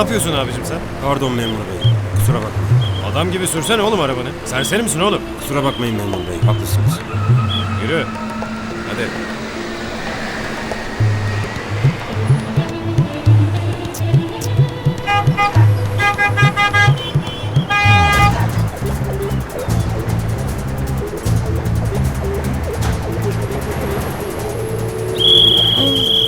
yapıyorsun abicim sen? Pardon memur bey. Kusura bakmayın. Adam gibi sürsene oğlum arabanı. Serseri misin oğlum? Kusura bakmayın memur bey. Haklısınız. Yürü. Hadi.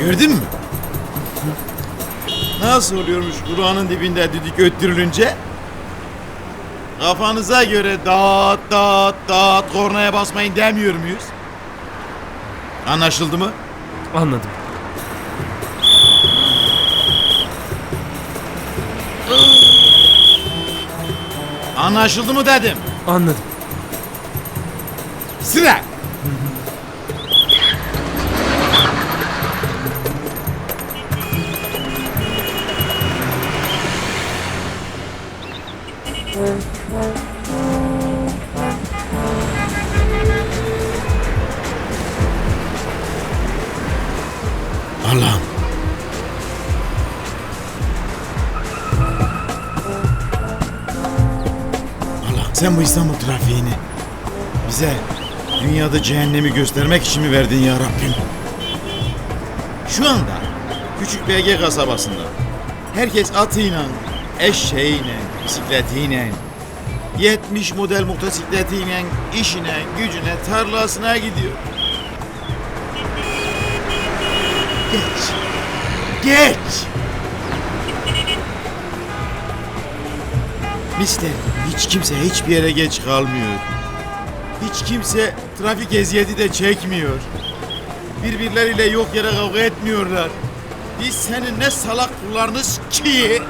Gördün mü? Nasıl oluyormuş kulağının dibinde düdük öttürülünce? Kafanıza göre dağıt dağıt dağıt kornaya basmayın demiyor muyuz? Anlaşıldı mı? Anladım. Anlaşıldı mı dedim. Anladım. Sıra. Sen bu İstanbul trafiğini bize dünyada cehennemi göstermek için mi verdin ya Rabbim? Şu anda küçük BG kasabasında herkes atıyla, eşeğiyle, bisikletiyle, 70 model motosikletiyle işine, gücüne, tarlasına gidiyor. Geç. Geç. Mister, hiç kimse hiçbir yere geç kalmıyor. Hiç kimse trafik eziyeti de çekmiyor. Birbirleriyle yok yere kavga etmiyorlar. Biz senin ne salak kullarınız ki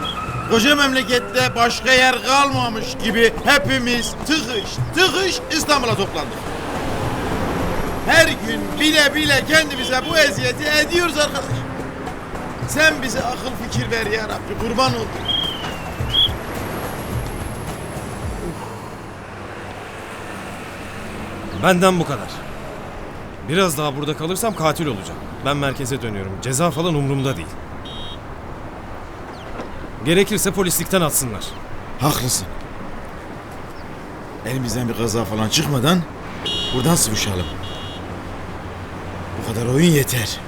koca memlekette başka yer kalmamış gibi hepimiz tıkış tıkış İstanbul'a toplandık. Her gün bile bile kendimize bu eziyeti ediyoruz arkadaş. Sen bize akıl fikir ver ya Rabbi kurban ol. Benden bu kadar. Biraz daha burada kalırsam katil olacağım. Ben merkeze dönüyorum. Ceza falan umurumda değil. Gerekirse polislikten atsınlar. Haklısın. Elimizden bir kaza falan çıkmadan buradan sıvışalım. Bu kadar oyun yeter.